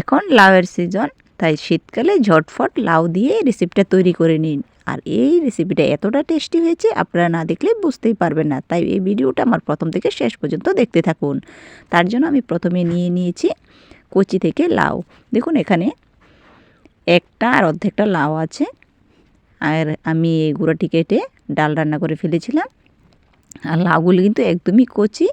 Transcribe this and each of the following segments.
এখন লাউয়ের সিজন তাই শীতকালে ঝটফট লাউ দিয়ে রেসিপিটা তৈরি করে নিন। আর এই রেসিপিটা এতটা টেস্টি হয়েছে, আপনারা না দেখলে বুঝতেই পারবেন না। তাই এই ভিডিওটা আমার প্রথম থেকে শেষ পর্যন্ত দেখতে থাকুন। তার জন্য আমি প্রথমে নিয়ে নিয়েছি কচি থেকে লাউ। দেখুন এখানে একটা আর অর্ধেকটা লাউ আছে। আর আমি এই গুঁড়োটি কেটে ডাল রান্না করে ফেলেছিলাম। আর লাউগুলি কিন্তু একদমই কচি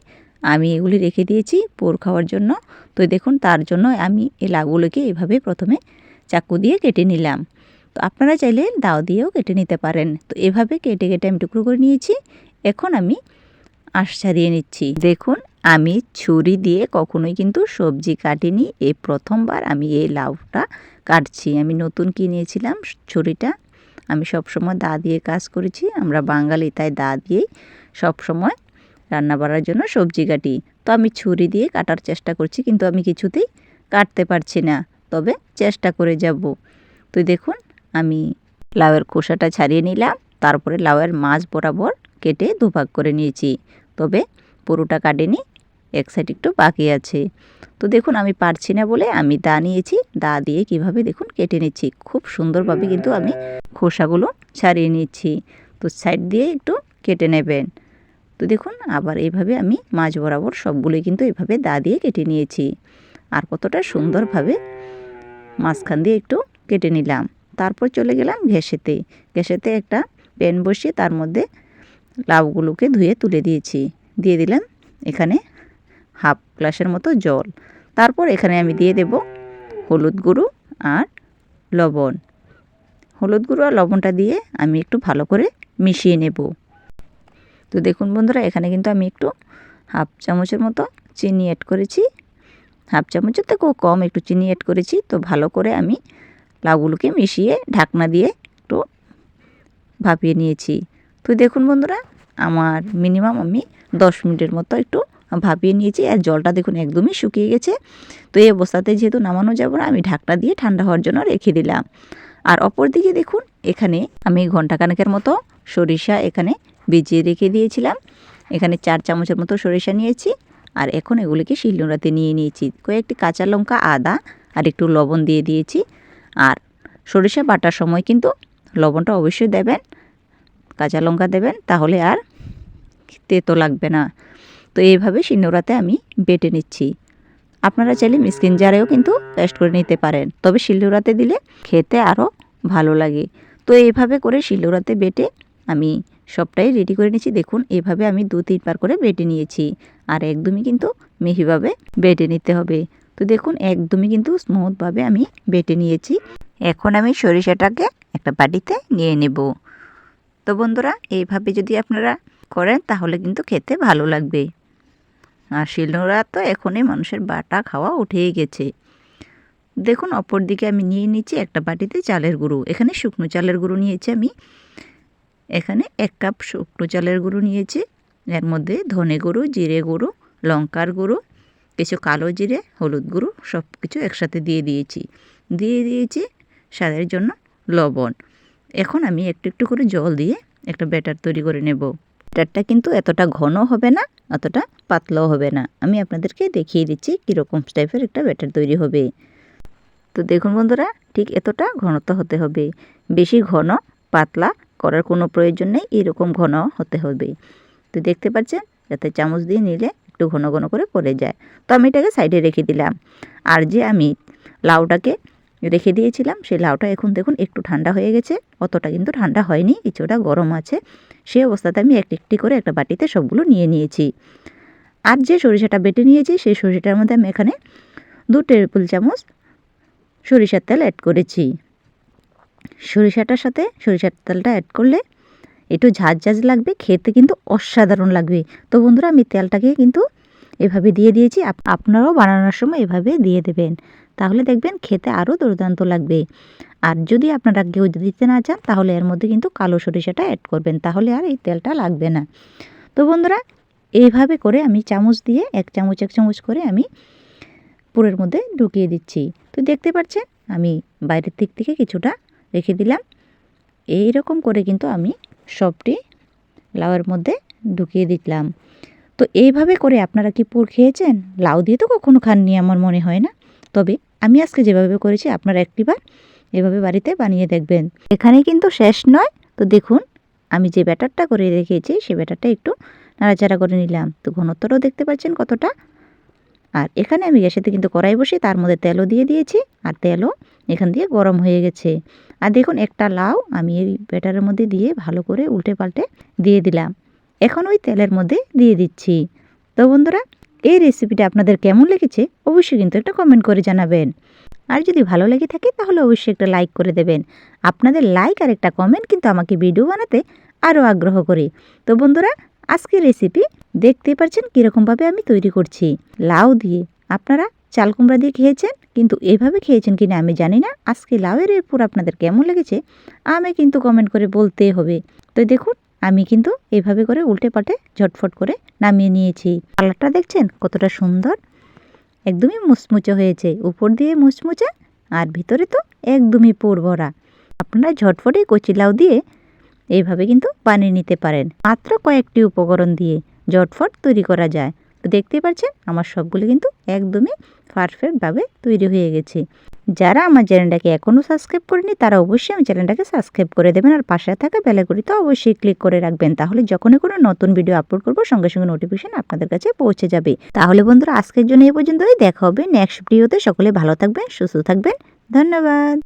আমি এগুলি রেখে দিয়েছি পোর খাওয়ার জন্য। তো দেখুন, তার জন্য আমি এই লাউগুলোকে এভাবে প্রথমে চাকু দিয়ে কেটে নিলাম। তো আপনারা চাইলে দাও দিয়েও কেটে নিতে পারেন। তো এভাবে কেটে কেটে আমি টুকরো করে নিয়েছি। এখন আমি আঁশ ছাড়িয়ে নিচ্ছি। দেখুন, আমি ছুরি দিয়ে কখনোই কিন্তু সবজি কাটিনি। এই প্রথমবার আমি এই লাউটা কাটছি। আমি নতুন কিনেছিলাম ছুরিটা। আমি সবসময় দা দিয়ে কাজ করেছি। আমরা বাঙালি, তাই দা দিয়েই সবসময় রান্না বাড়ার জন্য সবজি কাটি। তো আমি ছুরি দিয়ে কাটার চেষ্টা করছি, কিন্তু আমি কিছুতেই কাটতে পারছি না। তবে চেষ্টা করে যাব। তো দেখুন, আমি লাউয়ের খোসাটা ছাড়িয়ে নিলাম, তারপরে লাউয়ের মাছ বরাবর কেটে দুভাগ করে নিয়েছি। তবে পুরোটা কাটেনি, এক সাইড একটু বাকি আছে। তো দেখুন, আমি পারছি না বলে আমি দা নিয়েছি। দা দিয়ে কীভাবে দেখুন কেটে নিচ্ছি। খুব সুন্দরভাবে কিন্তু আমি খোসাগুলো ছাড়িয়ে নিচ্ছি। তো সাইড দিয়ে একটু কেটে নেবেন। তো দেখুন, আবার এইভাবে আমি মাছ বরাবর সবগুলোই কিন্তু এভাবে দা দিয়ে কেটে নিয়েছি। আর কতটা সুন্দরভাবে মাঝখান দিয়ে একটু কেটে নিলাম। তারপর চলে গেলাম ঘেঁষেতে। ঘেঁষেতে একটা প্যান বসিয়ে তার মধ্যে লাউগুলোকে ধুয়ে তুলে দিয়েছি। দিয়ে দিলাম এখানে হাফ গ্লাসের মতো জল। তারপর এখানে আমি দিয়ে দেব হলুদ গুঁড়ো আর লবণ। হলুদ গুঁড়ো আর লবণটা দিয়ে আমি একটু ভালো করে মিশিয়ে নেব। তো দেখুন বন্ধুরা, এখানে কিন্তু আমি একটু হাফ চামচের মতো চিনি অ্যাড করেছি। হাফ চামচের থেকেও কম একটু চিনি অ্যাড করেছি, তো ভালো করে আমি লাউগুলোকে মিশিয়ে ঢাকনা দিয়ে একটু ভাপিয়ে নিয়েছি। তো দেখুন বন্ধুরা, আমার মিনিমাম আমি দশ মিনিটের মতো একটু ভাপিয়ে নিয়েছি আর জলটা দেখুন একদমই শুকিয়ে গেছে। তো এই অবস্থাতে যেহেতু নামানো যাবে না, আমি ঢাকনা দিয়ে ঠান্ডা হওয়ার জন্য রেখে দিলাম। আর অপর দিকে দেখুন, এখানে আমি ঘন্টাখানেকের মতো সরিষা এখানে ভিজিয়ে রেখে দিয়েছিলাম। এখানে চার চামচের মতো সরিষা নিয়েছি আর এখন এগুলিকে শিলনোড়াতে নিয়ে নিয়েছি। কয়েকটি কাঁচা লঙ্কা, আদা আর একটু লবণ দিয়ে দিয়েছি। আর সরিষা বাটার সময় কিন্তু লবণটা অবশ্যই দেবেন, কাঁচা লঙ্কা দেবেন, তাহলে আর তেতো লাগবে না। তো এইভাবে শিলনোড়াতে আমি বেটে নিচ্ছি। আপনারা চাইলে মিসকিন জারেও কিন্তু পেস্ট করে নিতে পারেন, তবে শিলনোড়াতে দিলে খেতে আরও ভালো লাগে। তো এইভাবে করে শিলনোড়াতে বেটে আমি সবটাই রেডি করে নিয়েছি। দেখুন, এভাবে আমি দু, তিনবার করে বেটে নিয়েছি। আর একদমই কিন্তু মিহিভাবে বেটে নিতে হবে। তো দেখুন, একদমই কিন্তু স্মুথভাবে আমি বেটে নিয়েছি। এখন আমি সরিষাটাকে একটা বাটিতে নিয়ে নেব। তো বন্ধুরা, এইভাবে যদি আপনারা করেন, তাহলে কিন্তু খেতে ভালো লাগবে। আর শিলনোড়া তো এখনই মানুষের বাটা খাওয়া উঠেই গেছে। দেখুন অপর দিকে আমি নিয়ে নিচ্ছি একটা বাটিতে চালের গুঁড়ো। এখানে শুকনো চালের গুঁড়ো নিয়েছি আমি। এখানে এক কাপ শুকনো চালের গুঁড়ো নিয়েছি। এর মধ্যে ধনে গুঁড়ো, জিরে গুঁড়ো, লঙ্কার গুঁড়ো, কিছু কালো জিরে, হলুদ গুঁড়ো সব কিছু একসাথে দিয়ে দিয়েছি। দিয়ে দিয়েছি স্বাদের জন্য লবণ। এখন আমি একটু একটু করে জল দিয়ে একটা ব্যাটার তৈরি করে নেব। ব্যাটারটা কিন্তু এতটা ঘন হবে না, অতটা পাতলাও হবে না। আমি আপনাদেরকে দেখিয়ে দিচ্ছি কীরকম টাইপের একটা ব্যাটার তৈরি হবে। তো দেখুন বন্ধুরা, ঠিক এতটা ঘনত্ব হতে হবে। বেশি ঘন, পাতলা করার কোনো প্রয়োজন নেই, এরকম ঘন হতে হবে। তো দেখতে পাচ্ছেন? যাতে চামচ দিয়ে নিলে একটু ঘন ঘন করে পড়ে যায়। তো আমি এটাকে সাইডে রেখে দিলাম। আর যে আমি লাউটাকে রেখে দিয়েছিলাম, সেই লাউটা এখন দেখুন একটু ঠান্ডা হয়ে গেছে। অতটা কিন্তু ঠান্ডা হয়নি, কিছুটা গরম আছে। সেই অবস্থাতে আমি একটি একটি করে একটা বাটিতে সবগুলো নিয়ে নিয়েছি। আর যে সরিষাটা বেটে নিয়েছি, সেই সরিষাটার মধ্যে আমি এখানে দু টেবিল চামচ সরিষার তেল অ্যাড করেছি। সরিষাটার সাথে সরিষার তেলটা অ্যাড করলে একটু ঝাঁঝ ঝাঁঝ লাগবে, খেতে কিন্তু অসাধারণ লাগবে। তো বন্ধুরা, আমি তেলটাকে কিন্তু এভাবে দিয়ে দিয়েছি আপনারাও বানানোর সময় এভাবে দিয়ে দেবেন। তাহলে দেখবেন খেতে আরও দুর্দান্ত লাগবে। আর যদি আপনারা কেউ দিতে না চান, তাহলে এর মধ্যে কিন্তু কালো সরিষাটা অ্যাড করবেন, তাহলে আর এই তেলটা লাগবে না। তো বন্ধুরা, এইভাবে করে আমি চামচ দিয়ে, এক চামচ এক চামচ করে আমি পুরের মধ্যে ঢুকিয়ে দিচ্ছি। তো দেখতে পাচ্ছেন, আমি বাইরের দিক থেকে কিছুটা রেখে দিলাম। এই রকম করে কিন্তু আমি সবটি লাউয়ের মধ্যে ঢুকিয়ে দিলাম। তো এইভাবে করে আপনারা কি পুর খেয়েছেন? লাউ দিয়ে তো কখনো খাননি আমার মনে হয় না। তবে আমি আজকে যেভাবে করেছি আপনারা একটিবার এভাবে বাড়িতে বানিয়ে দেখবেন। এখানে কিন্তু শেষ নয়। তো দেখুন, আমি যে ব্যাটারটা করে রেখেছি, সে ব্যাটারটা একটু নাড়াচাড়া করে নিলাম। তো ঘনত্বটাও দেখতে পাচ্ছেন কতটা। আর এখানে আমি গ্যাসেতে কিন্তু কড়াই বসে তার মধ্যে তেলও দিয়ে দিয়েছি। আর তেলও এখান দিয়ে গরম হয়ে গেছে। আর দেখুন, একটা লাউ আমি এই ব্যাটারের মধ্যে দিয়ে ভালো করে উল্টে পাল্টে দিয়ে দিলাম। এখন ওই তেলের মধ্যে দিয়ে দিচ্ছি। তো বন্ধুরা, এই রেসিপিটা আপনাদের কেমন লেগেছে অবশ্যই কিন্তু একটা কমেন্ট করে জানাবেন। আর যদি ভালো লেগে থাকে, তাহলে অবশ্যই একটা লাইক করে দেবেন। আপনাদের লাইক আর একটা কমেন্ট কিন্তু আমাকে ভিডিও বানাতে আরও আগ্রহ করে। তো বন্ধুরা, আজকের রেসিপি দেখতেই পাচ্ছেন কীরকমভাবে আমি তৈরি করছি। লাউ দিয়ে আপনারা চাল কুমড়া দিয়ে খেয়েছেন, কিন্তু এভাবে খেয়েছেন কিনা আমি জানি না। আজকে লাউয়ের এরপর আপনাদের কেমন লেগেছে, আমি কিন্তু কমেন্ট করে বলতে হবে। তো দেখুন, আমি কিন্তু এইভাবে করে উল্টে পাল্টে ঝটফট করে নামিয়ে নিয়েছি। কালারটা দেখছেন? কতটা সুন্দর। একদমই মুচমুচে হয়েছে। উপর দিয়ে মুচমুচে, আর ভিতরে তো একদমই পুর ভরা। আপনারা ঝটফটে কচি লাউ দিয়ে এইভাবে কিন্তু বানিয়ে নিতে পারেন। মাত্র কয়েকটি উপকরণ দিয়ে ঝটফট তৈরি করা যায়। তো দেখতে পাচ্ছেন আমার সবগুলো কিন্তু একদমই পারফেক্টভাবে তৈরি হয়ে গেছে। যারা আমার চ্যানেলটাকে এখনও সাবস্ক্রাইব করেনি, তারা অবশ্যই আমার চ্যানেলটাকে সাবস্ক্রাইব করে দেবেন আর পাশে থাকা বেলাগুলিতে অবশ্যই ক্লিক করে রাখবেন, তাহলে যখনই কোনো নতুন ভিডিও আপলোড করব, সঙ্গে সঙ্গে নোটিফিকেশন আপনাদের কাছে পৌঁছে যাবে। তাহলে বন্ধুরা, আজকের জন্য এই পর্যন্তই, দেখা হবে নেক্সট ভিডিওতে সকলে ভালো থাকবেন, সুস্থ থাকবেন। ধন্যবাদ।